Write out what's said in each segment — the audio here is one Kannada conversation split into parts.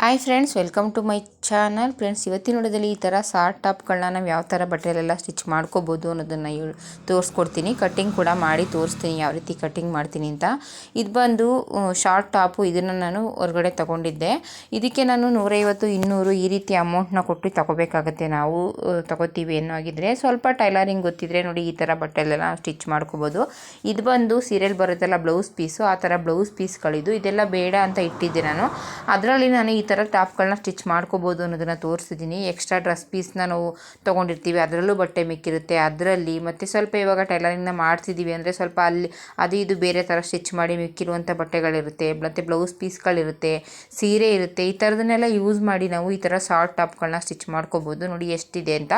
Hi friends, welcome to my channel. Friends, ಇವತ್ತಿನ ನೋಡೋದಲ್ಲಿ ಈ ಥರ ಶಾರ್ಟ್ ಟಾಪ್ಗಳನ್ನ ನಾವು ಯಾವ ಥರ ಬಟ್ಟೆಲೆಲ್ಲ ಸ್ಟಿಚ್ ಮಾಡ್ಕೋಬೋದು ಅನ್ನೋದನ್ನು ತೋರಿಸ್ಕೊಡ್ತೀನಿ. ಕಟ್ಟಿಂಗ್ ಕೂಡ ಮಾಡಿ ತೋರಿಸ್ತೀನಿ ಯಾವ ರೀತಿ ಕಟ್ಟಿಂಗ್ ಮಾಡ್ತೀನಿ ಅಂತ. ಇದು ಬಂದು ಶಾರ್ಟ್ ಟಾಪು, ಇದನ್ನು ನಾನು ಹೊರಗಡೆ ತೊಗೊಂಡಿದ್ದೆ. ಇದಕ್ಕೆ ನಾನು ನೂರೈವತ್ತು, ಇನ್ನೂರು ಈ ರೀತಿ ಅಮೌಂಟ್ನ ಕೊಟ್ಟು ತೊಗೋಬೇಕಾಗತ್ತೆ ನಾವು ತೊಗೋತೀವಿ ಅನ್ನೋ ಆಗಿದ್ರೆ ಸ್ವಲ್ಪ ಟೈಲರಿಂಗ್ ಗೊತ್ತಿದ್ರೆ ನೋಡಿ ಈ ಥರ ಬಟ್ಟೆಲೆಲ್ಲ ಸ್ಟಿಚ್ ಮಾಡ್ಕೋಬೋದು. ಇದು ಬಂದು ಸೀರಿಯಲ್ ಬರುತ್ತಲ್ಲ ಬ್ಲೌಸ್ ಪೀಸು, ಆ ಥರ ಬ್ಲೌಸ್ ಪೀಸ್ಗಳಿದ್ದು. ಇದೆಲ್ಲ ಬೇಡ ಅಂತ ಇಟ್ಟಿದ್ದೆ ನಾನು. ಅದರಲ್ಲಿ ನಾನು ಥರ ಟಾಪ್ಗಳನ್ನ ಸ್ಟಿಚ್ ಮಾಡ್ಕೋಬೋದು ಅನ್ನೋದನ್ನು ತೋರಿಸಿದ್ದೀನಿ. ಎಕ್ಸ್ಟ್ರಾ ಡ್ರೆಸ್ ಪೀಸ್ನ ನಾವು ತೊಗೊಂಡಿರ್ತೀವಿ. ಅದರಲ್ಲೂ ಬಟ್ಟೆ ಮಿಕ್ಕಿರುತ್ತೆ. ಅದರಲ್ಲಿ ಮತ್ತು ಸ್ವಲ್ಪ ಇವಾಗ ಟೈಲರಿಂಗ್ನ ಮಾಡ್ತಿದ್ದೀವಿ ಅಂದರೆ ಸ್ವಲ್ಪ ಅಲ್ಲಿ ಅದು ಇದು ಬೇರೆ ಥರ ಸ್ಟಿಚ್ ಮಾಡಿ ಮಿಕ್ಕಿರುವಂಥ ಬಟ್ಟೆಗಳಿರುತ್ತೆ. ಮತ್ತು ಬ್ಲೌಸ್ ಪೀಸ್ಗಳಿರುತ್ತೆ. ಸೀರೆ ಇರುತ್ತೆ. ಈ ಥರದನ್ನೆಲ್ಲ ಯೂಸ್ ಮಾಡಿ ನಾವು ಈ ಥರ ಶಾರ್ಟ್ ಟಾಪ್ಗಳನ್ನ ಸ್ಟಿಚ್ ಮಾಡ್ಕೋಬೋದು. ನೋಡಿ ಎಷ್ಟಿದೆ ಅಂತ.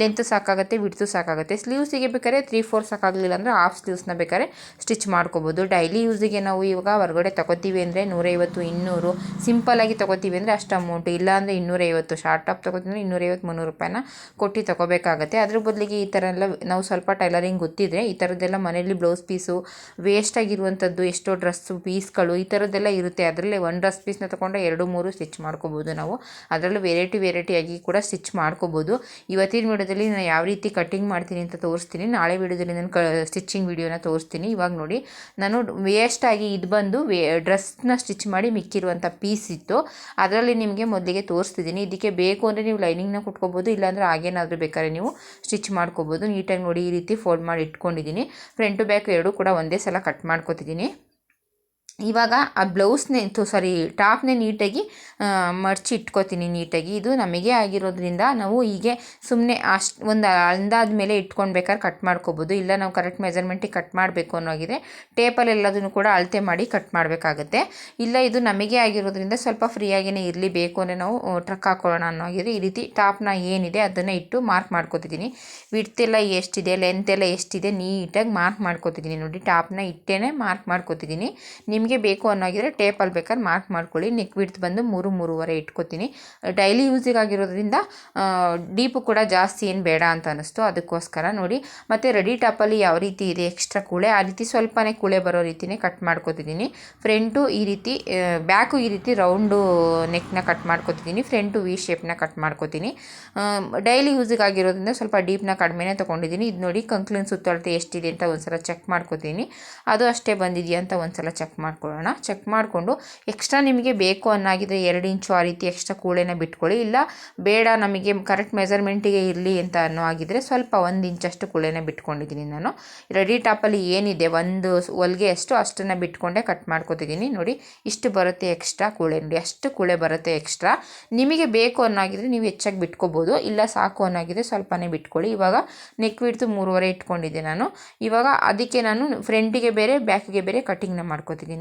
ಲೆಂತ್ ಸಾಕಾಗುತ್ತೆ ಬಿಡ್ತು ಸಾಕಾಗುತ್ತೆ. ಸ್ಲೀವ್ಸಿಗೆ ಬೇಕಾದ್ರೆ ತ್ರೀ, ಫೋರ್ ಸಾಕಾಗಲಿಲ್ಲ ಅಂದರೆ ಹಾಫ್ ಸ್ಲೀವ್ಸ್ನ ಬೇಕಾದ್ರೆ ಸ್ಟಿಚ್ ಮಾಡ್ಕೋಬೋದು. ಡೈಲಿ ಯೂಸಿಗೆ ನಾವು ಇವಾಗ ಹೊರಗಡೆ ತಗೋತೀವಿ ಅಂದರೆ ನೂರೈವತ್ತು, ಇನ್ನೂರು. ಸಿಂಪಲ್ಲಾಗಿ ತಗೋತೀವಿ. ಅಂದರೆ ಅಷ್ಟು ಅಮೌಂಟು ಇಲ್ಲ ಅಂದರೆ ಇನ್ನೂರೈವತ್ತು. ಶಾರ್ಟ್ ಟಾಪ್ ತೊಗೋತೀವಿ ಇನ್ನೂರೈವತ್ತು ಮುನ್ನೂರು ರೂಪಾಯಿನ ಕೊಟ್ಟು ತೊಗೋಬೇಕಾಗತ್ತೆ. ಅದ್ರ ಬದಲಿಗೆ ಈ ಥರ ಎಲ್ಲ ನಾವು ಸ್ವಲ್ಪ ಟೈಲರಿಂಗ್ ಗೊತ್ತಿದ್ರೆ ಈ ಥರದ್ದೆಲ್ಲ ಮನೇಲಿ ಬ್ಲೌಸ್ ಪೀಸು ವೇಸ್ಟ್ ಆಗಿರುವಂಥದ್ದು, ಎಷ್ಟೋ ಡ್ರೆಸ್ಸು ಪೀಸ್ಗಳು ಈ ಥರದ್ದೆಲ್ಲ ಇರುತ್ತೆ. ಅದರಲ್ಲೇ ಒಂದು ಡ್ರೆಸ್ ಪೀಸ್ನ ತೊಗೊಂಡ್ರೆ ಎರಡು, ಮೂರು ಸ್ಟಿಚ್ ಮಾಡ್ಕೋಬೋದು ನಾವು. ಅದರಲ್ಲೂ ವೆರೈಟಿ ವೆರೈಟಿಯಾಗಿ ಕೂಡ ಸ್ಟಿಚ್ ಮಾಡ್ಕೋಬೋದು. ಇವತ್ತಿನ ವಿಡಿಯೋದಲ್ಲಿ ನಾನು ಯಾವ ರೀತಿ ಕಟ್ಟಿಂಗ್ ಮಾಡ್ತೀನಿ ಅಂತ ತೋರಿಸ್ತೀನಿ. ನಾಳೆ ವಿಡಿಯೋದಲ್ಲಿ ನಾನು ಕ ಸ್ಟಿಚಿಂಗ್ ವಿಡಿಯೋನ ತೋರಿಸ್ತೀನಿ. ಇವಾಗ ನೋಡಿ, ನಾನು ವೇಸ್ಟಾಗಿ ಇದು ಬಂದು, ವೇ ಡ್ರೆಸ್ನ ಸ್ಟಿಚ್ ಮಾಡಿ ಮಿಕ್ಕಿರುವಂಥ ಪೀಸ್ ಇತ್ತು. ಅದರಲ್ಲಿ ನಿಮಗೆ ಮೊದಲಿಗೆ ತೋರಿಸ್ತಿದ್ದೀನಿ. ಇದಕ್ಕೆ ಬೇಕು ಅಂದರೆ ನೀವು ಲೈನಿಂಗ್ನ ಕುಟ್ಕೋಬೋದು, ಇಲ್ಲಾಂದರೆ ಹಾಗೇನಾದರೂ ಬೇಕಾದ್ರೆ ನೀವು ಸ್ಟಿಚ್ ಮಾಡ್ಕೋಬೋದು. ನೀಟಾಗಿ ನೋಡಿ ಈ ರೀತಿ ಫೋಲ್ಡ್ ಮಾಡಿ ಇಟ್ಕೊಂಡಿದ್ದೀನಿ. ಫ್ರಂಟು ಬ್ಯಾಕ್ ಎರಡೂ ಕೂಡ ಒಂದೇ ಸಲ ಕಟ್ ಮಾಡ್ಕೊತಿದ್ದೀನಿ. ಇವಾಗ ಆ ಬ್ಲೌಸ್ನೇ ಸಾರಿ ಟಾಪ್ನೇ ನೀಟಾಗಿ ಮಡ್ಚಿ ಇಟ್ಕೋತೀನಿ ನೀಟಾಗಿ. ಇದು ನಮಗೆ ಆಗಿರೋದ್ರಿಂದ ನಾವು ಹೀಗೆ ಸುಮ್ಮನೆ ಅಷ್ಟು ಒಂದು ಅಂದಾದ ಮೇಲೆ ಇಟ್ಕೊಳ್ಬೇಕಾದ್ರೆ ಕಟ್ ಮಾಡ್ಕೋಬೋದು. ಇಲ್ಲ ನಾವು ಕರೆಕ್ಟ್ ಮೆಜರ್ಮೆಂಟಿಗೆ ಕಟ್ ಮಾಡಬೇಕು ಅನ್ನೋಗಿದೆ. ಟೇಪಲ್ಲಿ ಎಲ್ಲದನ್ನು ಕೂಡ ಅಳತೆ ಮಾಡಿ ಕಟ್ ಮಾಡಬೇಕಾಗುತ್ತೆ. ಇಲ್ಲ ಇದು ನಮಗೆ ಆಗಿರೋದ್ರಿಂದ ಸ್ವಲ್ಪ ಫ್ರೀಯಾಗಿಯೇ ಇರಲಿ, ಬೇಕು ಅಂದರೆ ನಾವು ಟ್ರಕ್ ಹಾಕೊಳ್ಳೋಣ ಅನ್ನೋ ಆಗಿದೆ ಈ ರೀತಿ ಟಾಪ್ನ ಏನಿದೆ ಅದನ್ನು ಇಟ್ಟು ಮಾರ್ಕ್ ಮಾಡ್ಕೋತಿದ್ದೀನಿ. ವಿಡ್ತೆಲ್ಲ ಎಷ್ಟಿದೆ ಲೆಂತ್ ಎಲ್ಲ ಎಷ್ಟಿದೆ, ನೀಟಾಗಿ ಮಾರ್ಕ್ ಮಾಡ್ಕೋತಿದ್ದೀನಿ ನೋಡಿ. ಟಾಪ್ನ ಇಟ್ಟೇ ಮಾರ್ಕ್ ಮಾಡ್ಕೋತಿದ್ದೀನಿ. ನಿಮಗೆ ಬೇಕು ಅನ್ನೋಗಿದ್ರೆ ಟೇಪಲ್ಲಿ ಬೇಕಾದ್ರೆ ಮಾರ್ಕ್ ಮಾಡ್ಕೊಳ್ಳಿ. ನೆಕ್ ವಿಡ್ತ್ ಬಂದು ಮೂರು, ಮೂರುವರೆ ಇಟ್ಕೋತೀನಿ. ಡೈಲಿ ಯೂಸಿಗಾಗಿರೋದ್ರಿಂದ ಡೀಪು ಕೂಡ ಜಾಸ್ತಿ ಏನು ಬೇಡ ಅಂತ ಅನ್ನಿಸ್ತು ಅದಕ್ಕೋಸ್ಕರ ನೋಡಿ. ಮತ್ತು ರೆಡಿ ಟಾಪಲ್ಲಿ ಯಾವ ರೀತಿ ಇದೆ? ಎಕ್ಸ್ಟ್ರಾ ಕೂಳೆ. ಆ ರೀತಿ ಸ್ವಲ್ಪನೇ ಕೂಳೆ ಬರೋ ರೀತಿನೇ ಕಟ್ ಮಾಡ್ಕೋತಿದ್ದೀನಿ. ಫ್ರಂಟು ಈ ರೀತಿ ಬ್ಯಾಕು ಈ ರೀತಿ ರೌಂಡು ನೆಕ್ನ ಕಟ್ ಮಾಡ್ಕೋತಿದ್ದೀನಿ. ಫ್ರಂಟು ವಿ ಶೇಪ್ನ ಕಟ್ ಮಾಡ್ಕೋತೀನಿ. ಡೈಲಿ ಯೂಸಿಗೆ ಆಗಿರೋದ್ರಿಂದ ಸ್ವಲ್ಪ ಡೀಪ್ನ ಕಡಿಮೆನೇ ತೊಗೊಂಡಿದ್ದೀನಿ. ಇದು ನೋಡಿ ಕಂಕ್ಲಿನ ಸುತ್ತಳತೆ ಎಷ್ಟಿದೆ ಅಂತ ಒಂದ್ಸಲ ಚೆಕ್ ಮಾಡ್ಕೋತೀನಿ. ಅದು ಅಷ್ಟೇ ಬಂದಿದೆಯಾ ಅಂತ ಒಂದ್ಸಲ ಚೆಕ್ ಮಾಡ್ಕೊಳ್ಳೋಣ. ಚೆಕ್ ಮಾಡಿಕೊಂಡು ಎಕ್ಸ್ಟ್ರಾ ನಿಮಗೆ ಬೇಕು ಅನ್ನಾಗಿದ್ರೆ ಎರಡು ಇಂಚು ಆ ರೀತಿ ಎಕ್ಸ್ಟ್ರಾ ಕೂಳೆನ ಬಿಟ್ಕೊಳ್ಳಿ. ಇಲ್ಲ ಬೇಡ ನಮಗೆ ಕರೆಕ್ಟ್ ಮೆಜರ್ಮೆಂಟಿಗೆ ಇರಲಿ ಅಂತ ಅನ್ನೋ ಆಗಿದ್ರೆ ಸ್ವಲ್ಪ ಒಂದು ಇಂಚಷ್ಟು ಕೂಳೆನ ಬಿಟ್ಕೊಂಡಿದ್ದೀನಿ ನಾನು. ರೆಡಿ ಟಾಪಲ್ಲಿ ಏನಿದೆ? ಒಂದು ಹೊಲಿಗೆ ಅಷ್ಟು ಅಷ್ಟನ್ನು ಬಿಟ್ಕೊಂಡೆ ಕಟ್ ಮಾಡ್ಕೊತಿದ್ದೀನಿ. ನೋಡಿ ಇಷ್ಟು ಬರುತ್ತೆ ಎಕ್ಸ್ಟ್ರಾ ಕೂಳೆ. ನೋಡಿ ಅಷ್ಟು ಕೂಳೆ ಬರುತ್ತೆ ಎಕ್ಸ್ಟ್ರಾ ನಿಮಗೆ ಬೇಕು ಅನ್ನಾಗಿದ್ರೆ ನೀವು ಹೆಚ್ಚಾಗಿ ಬಿಟ್ಕೋಬೋದು. ಇಲ್ಲ ಸಾಕು ಅನ್ನಾಗಿದ್ರೆ ಸ್ವಲ್ಪನೇ ಬಿಟ್ಕೊಳ್ಳಿ. ಇವಾಗ ನೆಕ್ ಬಿಡ್ತು ಮೂರುವರೆ ಇಟ್ಕೊಂಡಿದ್ದೆ ನಾನು. ಇವಾಗ ಅದಕ್ಕೆ ನಾನು ಫ್ರಂಟಿಗೆ ಬೇರೆ ಬ್ಯಾಕಿಗೆ ಬೇರೆ ಕಟ್ಟಿಂಗ್ನ ಮಾಡ್ಕೊತಿದ್ದೀನಿ.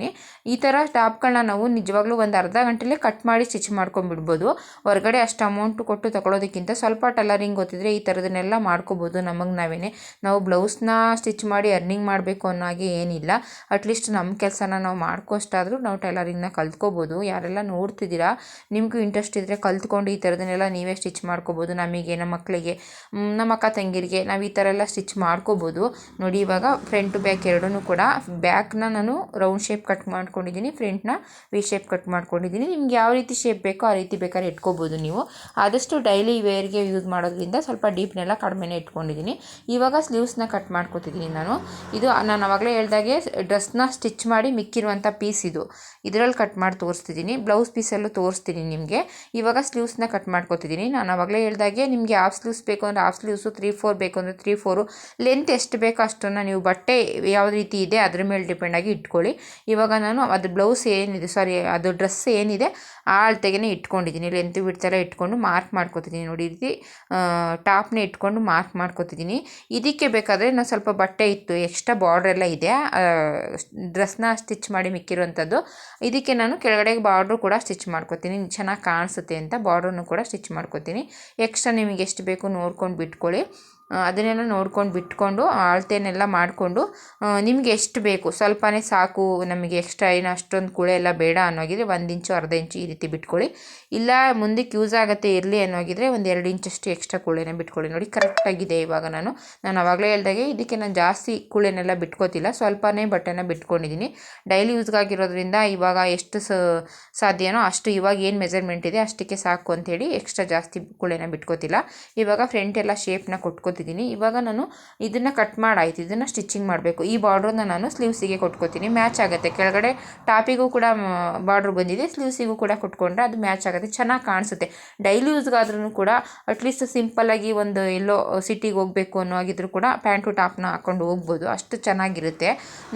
ಈ ಥರ ಟಾಪ್ಗಳನ್ನ ನಾವು ನಿಜವಾಗ್ಲೂ ಒಂದು ಅರ್ಧ ಗಂಟೆಲೇ ಕಟ್ ಮಾಡಿ ಸ್ಟಿಚ್ ಮಾಡ್ಕೊಂಡ್ಬಿಡ್ಬೋದು. ಹೊರಗಡೆ ಅಷ್ಟು ಅಮೌಂಟ್ ಕೊಟ್ಟು ತಗೊಳ್ಳೋದಕ್ಕಿಂತ ಸ್ವಲ್ಪ ಟಲರಿಂಗ್ ಗೊತ್ತಿದ್ರೆ ಈ ಥರದನ್ನೆಲ್ಲ ಮಾಡ್ಕೋಬೋದು ನಮಗೆ ನಾವೇನೆ. ನಾವು ಬ್ಲೌಸ್ನ ಸ್ಟಿಚ್ ಮಾಡಿ ಅರ್ನಿಂಗ್ ಮಾಡಬೇಕು ಅನ್ನೋ ಹಾಗೆ ಏನಿಲ್ಲ. ಅಟ್ಲೀಸ್ಟ್ ನಮ್ಮ ಕೆಲಸನ ನಾವು ಮಾಡ್ಕೋಷ್ಟಾದರೂ ನಾವು ಟೈಲರಿಂಗ್ನ ಕಲ್ತ್ಕೋಬೋದು. ಯಾರೆಲ್ಲ ನೋಡ್ತಿದ್ದೀರಾ, ನಿಮಗೂ ಇಂಟ್ರೆಸ್ಟ್ ಇದ್ದರೆ ಕಲ್ತ್ಕೊಂಡು ಈ ಥರದನ್ನೆಲ್ಲ ನೀವೇ ಸ್ಟಿಚ್ ಮಾಡ್ಕೋಬೋದು. ನಮಗೆ ನಮ್ಮ ಮಕ್ಕಳಿಗೆ ನಮ್ಮ ಅಕ್ಕ ತಂಗಿರಿಗೆ ನಾವು ಈ ಥರ ಎಲ್ಲ ಸ್ಟಿಚ್ ಮಾಡ್ಕೋಬೋದು. ನೋಡಿ ಇವಾಗ ಫ್ರಂಟ್ ಬ್ಯಾಕ್ ಎರಡೂ ಕೂಡ ಬ್ಯಾಕ್ನ ನಾನು ರೌಂಡ್ ಶೇಪ್ ಕಟ್ ಮಾಡ್ಕೊಂಡಿದ್ದೀನಿ ಫ್ರಂಟ್ನ ವಿ ಶೇಪ್ ಕಟ್ ಮಾಡ್ಕೊಂಡಿದ್ದೀನಿ. ನಿಮ್ಗೆ ಯಾವ ರೀತಿ ಶೇಪ್ ಬೇಕೋ ಆ ರೀತಿ ಬೇಕಾದ್ರೆ ಇಟ್ಕೋಬೋದು ನೀವು. ಆದಷ್ಟು ಡೈಲಿ ವೇರ್ಗೆ ಯೂಸ್ ಮಾಡೋದ್ರಿಂದ ಸ್ವಲ್ಪ ಡೀಪ್ನೆಲ್ಲ ಕಡಿಮೆನೇ ಇಟ್ಕೊಂಡಿದ್ದೀನಿ. ಇವಾಗ ಸ್ಲೀವ್ಸ್ನ ಕಟ್ ಮಾಡ್ಕೊತಿದ್ದೀನಿ ನಾನು. ಇದು ನಾನು ಅವಾಗಲೇ ಹೇಳ್ದಾಗೆ ಡ್ರೆಸ್ನ ಸ್ಟಿಚ್ ಮಾಡಿ ಮಿಕ್ಕಿರುವಂಥ ಪೀಸ್ ಇದು. ಇದರಲ್ಲಿ ಕಟ್ ಮಾಡಿ ತೋರಿಸ್ತಿದ್ದೀನಿ. ಬ್ಲೌಸ್ ಪೀಸಲ್ಲೂ ತೋರಿಸ್ತೀನಿ ನಿಮಗೆ. ಇವಾಗ ಸ್ಲೀವ್ಸ್ನ ಕಟ್ ಮಾಡ್ಕೊತಿದ್ದೀನಿ. ನಾನು ಅವಾಗಲೇ ಹೇಳ್ದಾಗೆ ನಿಮಗೆ ಹಾಫ್ ಸ್ಲೀವ್ಸ್ ಬೇಕು ಅಂದರೆ ಹಾಫ್ ಸ್ಲೀವ್ಸು ತ್ರೀ ಫೋರ್ ಬೇಕು ಅಂದರೆ ತ್ರೀ ಫೋರು ಲೆಂತ್ ಎಷ್ಟು ಬೇಕೋ ಅಷ್ಟನ್ನು ನೀವು ಬಟ್ಟೆ ಯಾವ ರೀತಿ ಇದೆ ಅದ್ರ ಮೇಲೆ ಡಿಪೆಂಡ್ ಆಗಿ ಇಟ್ಕೊಳ್ಳಿ. ಇವಾಗ ನಾನು ಅದು ಬ್ಲೌಸ್ ಏನಿದೆ ಸಾರಿ ಅದು ಡ್ರೆಸ್ ಏನಿದೆ, ಆ ಇಟ್ಕೊಂಡಿದ್ದೀನಿ. ಲೆಂತ್ ಬಿಡ್ತೆಲ್ಲ ಇಟ್ಕೊಂಡು ಮಾರ್ಕ್ ಮಾಡ್ಕೊತಿದ್ದೀನಿ ನೋಡಿ ರೀತಿ ಟಾಪ್ನ ಇಟ್ಕೊಂಡು ಮಾರ್ಕ್ ಮಾಡ್ಕೊತಿದ್ದೀನಿ. ಇದಕ್ಕೆ ಬೇಕಾದರೆ ನಾನು ಸ್ವಲ್ಪ ಬಟ್ಟೆ ಇತ್ತು ಎಕ್ಸ್ಟ್ರಾ ಬಾರ್ಡ್ರ್ ಎಲ್ಲ ಇದೆ. ಡ್ರೆಸ್ನ ಸ್ಟಿಚ್ ಮಾಡಿ ಮಿಕ್ಕಿರುವಂಥದ್ದು. ಇದಕ್ಕೆ ನಾನು ಕೆಳಗಡೆ ಬಾರ್ಡ್ರು ಕೂಡ ಸ್ಟಿಚ್ ಮಾಡ್ಕೊತೀನಿ. ಚೆನ್ನಾಗಿ ಕಾಣಿಸುತ್ತೆ ಅಂತ ಬಾರ್ಡ್ರನ್ನು ಕೂಡ ಸ್ಟಿಚ್ ಮಾಡ್ಕೊತೀನಿ. ಎಕ್ಸ್ಟ್ರಾ ನಿಮಗೆ ಎಷ್ಟು ಬೇಕು ನೋಡ್ಕೊಂಡು ಬಿಟ್ಕೊಳ್ಳಿ. ಅದನ್ನೆಲ್ಲ ನೋಡ್ಕೊಂಡು ಬಿಟ್ಕೊಂಡು ಅಳತೆನೆಲ್ಲ ಮಾಡಿಕೊಂಡು ನಿಮ್ಗೆ ಎಷ್ಟು ಬೇಕು? ಸ್ವಲ್ಪನೇ ಸಾಕು, ನಮಗೆ ಎಕ್ಸ್ಟ್ರಾ ಏನು ಅಷ್ಟೊಂದು ಕುಳೆ ಎಲ್ಲ ಬೇಡ ಅನ್ನೋಗಿದ್ರೆ ಒಂದು ಇಂಚು, ಅರ್ಧ ಇಂಚು ಈ ರೀತಿ ಬಿಟ್ಕೊಳ್ಳಿ. ಇಲ್ಲ, ಮುಂದಕ್ಕೆ ಯೂಸ್ ಆಗುತ್ತೆ, ಇರಲಿ ಅನ್ನೋಗಿದ್ರೆ ಒಂದು ಎರಡು ಇಂಚಷ್ಟು ಎಕ್ಸ್ಟ್ರಾ ಕುಳೆನ ಬಿಟ್ಕೊಳ್ಳಿ. ನೋಡಿ ಕರೆಕ್ಟಾಗಿದೆ ಇವಾಗ ನಾನು. ನಾನು ಆವಾಗಲೇ ಹೇಳ್ದಾಗೆ ಇದಕ್ಕೆ ನಾನು ಜಾಸ್ತಿ ಕುಳೆನೆಲ್ಲ ಬಿಟ್ಕೋತಿಲ್ಲ. ಸ್ವಲ್ಪನೇ ಬಟ್ಟೆನ ಬಿಟ್ಕೊಂಡಿದ್ದೀನಿ ಡೈಲಿ ಯೂಸ್ಗಾಗಿರೋದ್ರಿಂದ ಇವಾಗ ಎಷ್ಟು ಸಾಧ್ಯನೋ ಅಷ್ಟು ಇವಾಗ ಏನು ಮೆಜರ್ಮೆಂಟ್ ಇದೆ ಅಷ್ಟಕ್ಕೆ ಸಾಕು ಅಂತೇಳಿ ಎಕ್ಸ್ಟ್ರಾ ಜಾಸ್ತಿ ಕುಳೆನ ಬಿಟ್ಕೋತಿಲ್ಲ. ಇವಾಗ ಫ್ರಂಟ್ ಎಲ್ಲ ಶೇಪ್ನ ಕೊಟ್ಕೋತಿದ್ದೀನಿ. ಇವಾಗ ನಾನು ಇದನ್ನು ಕಟ್ ಮಾಡಾಯಿತು. ಇದನ್ನು ಸ್ಟಿಚಿಂಗ್ ಮಾಡಬೇಕು. ಈ ಬಾರ್ಡ್ರನ್ನ ನಾನು ಸ್ಲೀವ್ಸಿಗೆ ಕೊಟ್ಕೋತೀನಿ. ಮ್ಯಾಚ್ ಆಗುತ್ತೆ. ಕೆಳಗಡೆ ಟಾಪಿಗೂ ಕೂಡ ಬಾರ್ಡ್ರ್ ಬಂದಿದೆ. ಸ್ಲೀವ್ಸಿಗೂ ಕೂಡ ಕೊಟ್ಕೊಂಡ್ರೆ ಅದು ಮ್ಯಾಚ್ ಆಗುತ್ತೆ. ಚೆನ್ನಾಗಿ ಕಾಣಿಸುತ್ತೆ. ಡೈಲಿ ಯೂಸ್ಗಾದ್ರೂ ಕೂಡ ಅಟ್ಲೀಸ್ಟ್ ಸಿಂಪಲ್ಲಾಗಿ ಒಂದು ಎಲ್ಲೋ ಸಿಟಿಗೆ ಹೋಗಬೇಕು ಅನ್ನೋ ಆಗಿದ್ರು ಕೂಡ ಪ್ಯಾಂಟು ಟಾಪ್ನ ಹಾಕ್ಕೊಂಡು ಹೋಗ್ಬೋದು. ಅಷ್ಟು ಚೆನ್ನಾಗಿರುತ್ತೆ.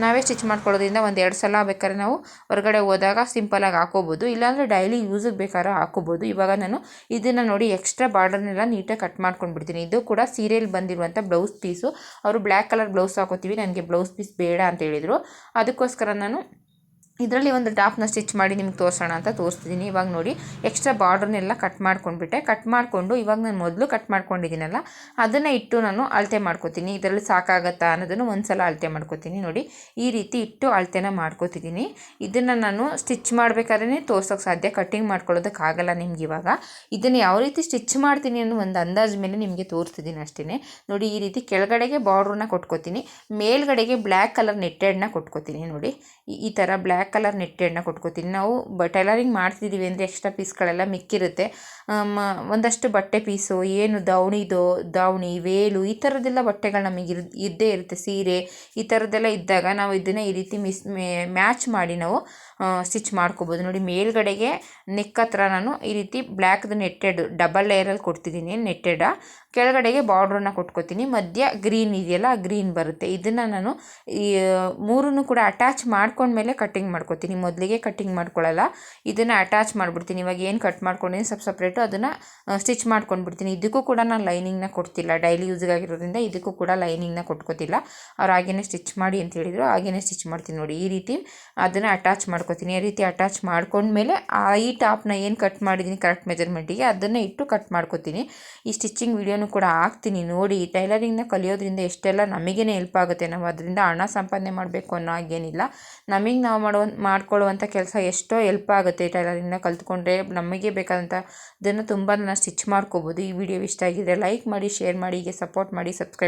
ನಾವೇ ಸ್ಟಿಚ್ ಮಾಡ್ಕೊಳ್ಳೋದ್ರಿಂದ ಒಂದು ಎರಡು ಸಲ ಬೇಕಾದ್ರೆ ನಾವು ಹೊರಗಡೆ ಹೋದಾಗ ಸಿಂಪಲಾಗಿ ಹಾಕೋಬೋದು. ಇಲ್ಲಾಂದರೆ ಡೈಲಿ ಯೂಸಿಗೆ ಬೇಕಾದ್ರೆ ಹಾಕೋಬೋದು. ಇವಾಗ ನಾನು ಇದನ್ನು ನೋಡಿ ಎಕ್ಸ್ಟ್ರಾ ಬಾರ್ಡರ್ನೆಲ್ಲ ನೀಟಾಗಿ ಕಟ್ ಮಾಡ್ಕೊಂಡು ಬಿಡ್ತೀನಿ ಇದು ಕೂಡ ಸೀರೆಯಲ್ಲಿ ಬಂದಿರುವಂಥ ಬ್ಲೌಸ್ ಪೀಸು. ಅವರು ಬ್ಲ್ಯಾಕ್ ಕಲರ್ ಬ್ಲೌಸ್ ಹಾಕೋತೀವಿ. ನನಗೆ ಬ್ಲೌಸ್ ಪೀಸ್ ಬೇಡ ಅಂತ ಹೇಳಿದರು. ಅದಕ್ಕೋಸ್ಕರ ನಾನು ಇದರಲ್ಲಿ ಒಂದು ಟಾಪ್ನ ಸ್ಟಿಚ್ ಮಾಡಿ ನಿಮ್ಗೆ ತೋರಿಸೋಣ ಅಂತ ತೋರಿಸ್ತಿದ್ದೀನಿ ಇವಾಗ ನೋಡಿ ಎಕ್ಸ್ಟ್ರಾ ಬಾರ್ಡ್ರನ್ನೆಲ್ಲ ಕಟ್ ಮಾಡ್ಕೊಂಡ್ಬಿಟ್ಟೆ. ಕಟ್ ಮಾಡಿಕೊಂಡು ಇವಾಗ ನಾನು ಮೊದಲು ಕಟ್ ಮಾಡ್ಕೊಂಡಿದ್ದೀನಲ್ಲ ಅದನ್ನು ಇಟ್ಟು ನಾನು ಅಳತೆ ಮಾಡ್ಕೋತೀನಿ. ಇದರಲ್ಲಿ ಸಾಕಾಗತ್ತಾ ಅನ್ನೋದನ್ನು ಒಂದು ಸಲ ಅಳತೆ ಮಾಡ್ಕೋತೀನಿ. ನೋಡಿ, ಈ ರೀತಿ ಇಟ್ಟು ಅಳತೆನ ಮಾಡ್ಕೋತಿದ್ದೀನಿ ಇದನ್ನು ನಾನು ಸ್ಟಿಚ್ ಮಾಡಬೇಕಾದ್ರೆ ತೋರ್ಸೋಕ್ಕೆ ಸಾಧ್ಯ. ಕಟ್ಟಿಂಗ್ ಮಾಡ್ಕೊಳ್ಳೋದಕ್ಕಾಗಲ್ಲ ನಿಮ್ಗೆ ಇವಾಗ. ಇದನ್ನು ಯಾವ ರೀತಿ ಸ್ಟಿಚ್ ಮಾಡ್ತೀನಿ ಅನ್ನೋ ಒಂದು ಅಂದಾಜು ಮೇಲೆ ನಿಮಗೆ ತೋರಿಸ್ತಿದ್ದೀನಿ ಅಷ್ಟೇ ನೋಡಿ, ಈ ರೀತಿ ಕೆಳಗಡೆಗೆ ಬಾರ್ಡ್ರನ್ನ ಕೊಟ್ಕೋತೀನಿ. ಮೇಲ್ಗಡೆಗೆ ಬ್ಲ್ಯಾಕ್ ಕಲರ್ ನೆಟ್ಟೆಡ್ನ ಕೊಟ್ಕೋತೀನಿ. ನೋಡಿ, ಈ ಥರ ಬ್ಲ್ಯಾಕ್ ಕಲರ್ ನೆಟ್ಟೆಡ್ನ ಕೊಟ್ಕೋತೀನಿ. ನಾವು ಬ ಟೈಲರಿಂಗ್ ಮಾಡ್ತಿದ್ದೀವಿ ಅಂದರೆ ಎಕ್ಸ್ಟ್ರಾ ಪೀಸ್ಗಳೆಲ್ಲ ಮಿಕ್ಕಿರುತ್ತೆ. ಒಂದಷ್ಟು ಬಟ್ಟೆ ಪೀಸು, ಏನು ದಾವಣಿದು ದಾವಣಿ ವೇಲು, ಈ ಥರದ್ದೆಲ್ಲ ಬಟ್ಟೆಗಳು ನಮಗೆ ಇರ್, ಇದ್ದೇ ಇರುತ್ತೆ. ಸೀರೆ, ಈ ಥರದ್ದೆಲ್ಲ ಇದ್ದಾಗ ನಾವು ಇದನ್ನು ಈ ರೀತಿ ಮಿಸ್ ಮ್ಯಾಚ್ ಮಾಡಿ ನಾವು ಸ್ಟಿಚ್ ಮಾಡ್ಕೋಬೋದು. ನೋಡಿ, ಮೇಲ್ಗಡೆಗೆ ನೆಕ್ ಹತ್ರ ನಾನು ಈ ರೀತಿ ಬ್ಲ್ಯಾಕ್ದು ನೆಟ್ಟೆಡ್, ಡಬಲ್ ಲೇಯರಲ್ಲಿ ಕೊಡ್ತಿದ್ದೀನಿ ನೆಟ್ಟೆಡ. ಕೆಳಗಡೆಗೆ ಬಾರ್ಡ್ರನ್ನ ಕೊಟ್ಕೋತೀನಿ. ಮಧ್ಯ ಗ್ರೀನ್ ಇದೆಯಲ್ಲ ಗ್ರೀನ್ ಬರುತ್ತೆ. ಇದನ್ನು ನಾನು ಈ, ಮೂರನ್ನು ಕೂಡ ಅಟ್ಯಾಚ್ ಮಾಡ್ಕೊಂಡ್ಮೇಲೆ ಕಟ್ಟಿಂಗ್ ಮಾಡ್ಕೋತೀನಿ. ಮೊದಲಿಗೆ ಕಟ್ಟಿಂಗ್ ಮಾಡ್ಕೊಳ್ಳಲ್ಲ ಇದನ್ನು ಅಟ್ಯಾಚ್ ಮಾಡಿಬಿಡ್ತೀನಿ. ಇವಾಗ ಏನು ಕಟ್ ಮಾಡ್ಕೊಂಡಿದ್ದೀನಿ ಸಪ್ ಸಪ್ರೇಟು ಅದನ್ನು ಸ್ಟಿಚ್ ಮಾಡ್ಕೊಂಡ್ಬಿಡ್ತೀನಿ. ಇದಕ್ಕೂ ಕೂಡ ನಾನು ಲೈನಿಂಗ್ನ ಕೊಡ್ತಿಲ್ಲ. ಡೈಲಿ ಯೂಸ್ಗಾಗಿರೋದ್ರಿಂದ ಇದಕ್ಕೂ ಕೂಡ ಲೈನಿಂಗ್ನ ಕೊಟ್ಕೋತಿಲ್ಲ. ಅವ್ರು ಹಾಗೇನೆ ಸ್ಟಿಚ್ ಮಾಡಿ ಅಂತ ಹೇಳಿದರು. ಹಾಗೇನೆ ಸ್ಟಿಚ್ ಮಾಡ್ತೀನಿ ನೋಡಿ. ಈ ರೀತಿ ಅದನ್ನು ಅಟ್ಯಾಚ್ ಮಾಡ್ಕೋತೀನಿ. ಈ ರೀತಿ ಅಟ್ಯಾಚ್ ಮಾಡ್ಕೊಂಡ್ಮೇಲೆ ಈ ಟಾಪ್ನ ಏನು ಕಟ್ ಮಾಡಿದ್ದೀನಿ ಕರೆಕ್ಟ್ ಮೆಜರ್ಮೆಂಟಿಗೆ ಅದನ್ನು ಇಟ್ಟು ಕಟ್ ಮಾಡ್ಕೋತೀನಿ. ಈ ಸ್ಟಿಚಿಂಗ್ ವಿಡಿಯೋನು ಕೂಡ ಹಾಕ್ತೀನಿ ನೋಡಿ. ಟೈಲರಿಂಗ್ನ ಕಲಿಯೋದ್ರಿಂದ ಎಷ್ಟೆಲ್ಲ ನಮಗೇ ಹೆಲ್ಪ್ ಆಗುತ್ತೆ. ನಾವು ಅದರಿಂದ ಹಣ ಸಂಪಾದನೆ ಮಾಡಬೇಕು ಅನ್ನೋ ಹಾಗೇನಿಲ್ಲ. ನಮಗೆ ನಾವು ಮಾಡೋ ಮಾಡ್ಕೊಳ್ಳುವಂಥ ಕೆಲಸ ಎಷ್ಟೋ ಹೆಲ್ಪ್ ಆಗುತ್ತೆ ಟೈಲರಿಂಗ್ನ ಕಲ್ತ್ಕೊಂಡ್ರೆ. ನಮಗೆ ಬೇಕಾದಂಥ ಇದನ್ನು ತುಂಬ ಸ್ಟಿಚ್ ಮಾಡ್ಕೋಬೋದು. ಈ ವಿಡಿಯೋ ಇಷ್ಟ ಆಗಿದ್ದರೆ ಲೈಕ್ ಮಾಡಿ ಶೇರ್ ಮಾಡಿ, ಹೀಗೆ ಸಪೋರ್ಟ್ ಮಾಡಿ ಸಬ್ಸ್ಕ್ರೈಬ್